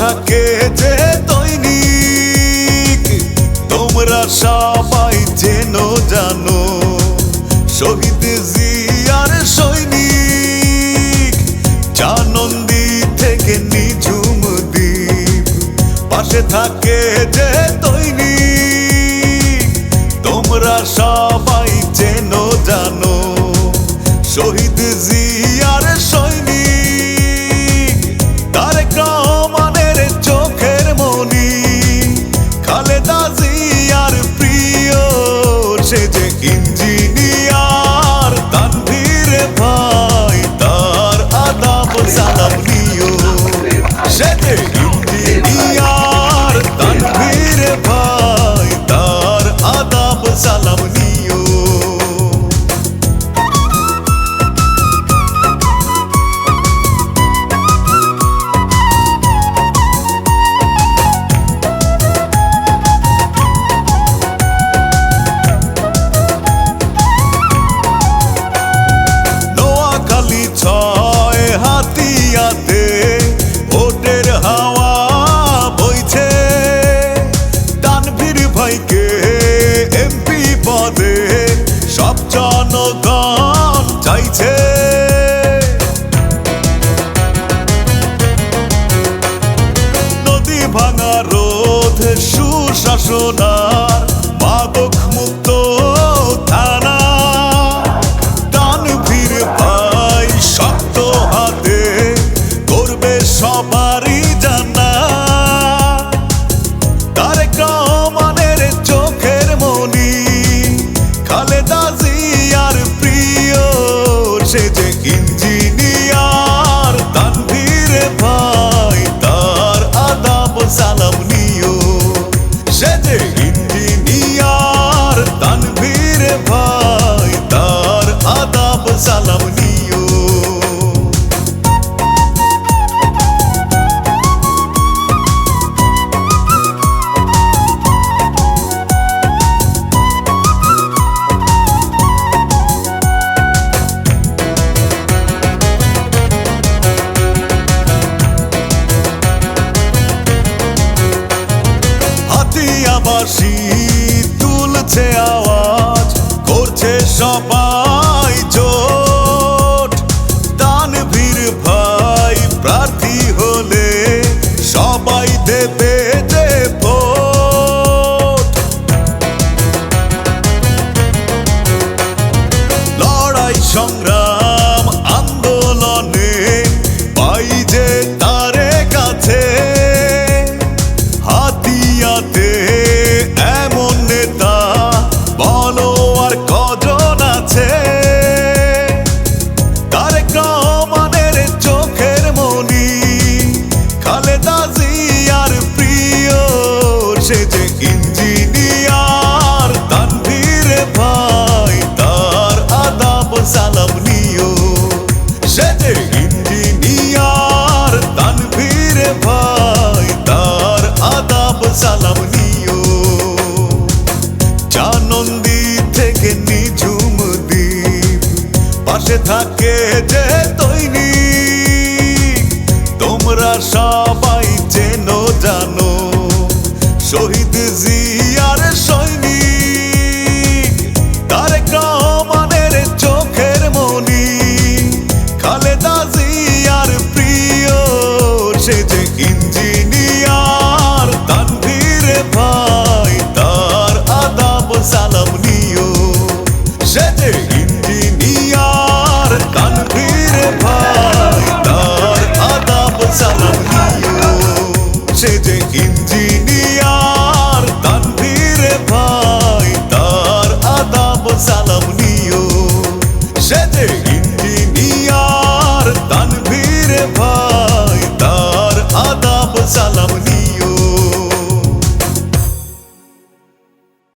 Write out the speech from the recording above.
থাকে যে দৈনিক, তোমরা সবাই যেন জানো, শহীদ জিয়ার সৈনিক চানন্দি থেকে নিজুম দ্বীপ। পাশে থাকে যে দৈনিক, তোমরা সবাই যেন জানো, শহীদ জিয়ার সৈনিক। কে এমপি পদে সব জনগণ চাইছে। নদী ভাঙা রোধ সুশাসনা in বাসি তুলছে আওয়াজ, করছে সবাই জোট। দানভীর ভাই প্রার্থী হলে সবাই দেবে যে লড়াই সংগ্রাম পাশে থাকে যে তৈরি তোমরা সবাই চেন, জানো, শহীদ জিয়ার সৈনিক। তার রহমানের চোখের মনি, খালেদা জিয়ার প্রিয়, সে যে ইঞ্জিনিয়ার, তানভীর ভাই, তার আদাব সালাম নিও। সে যে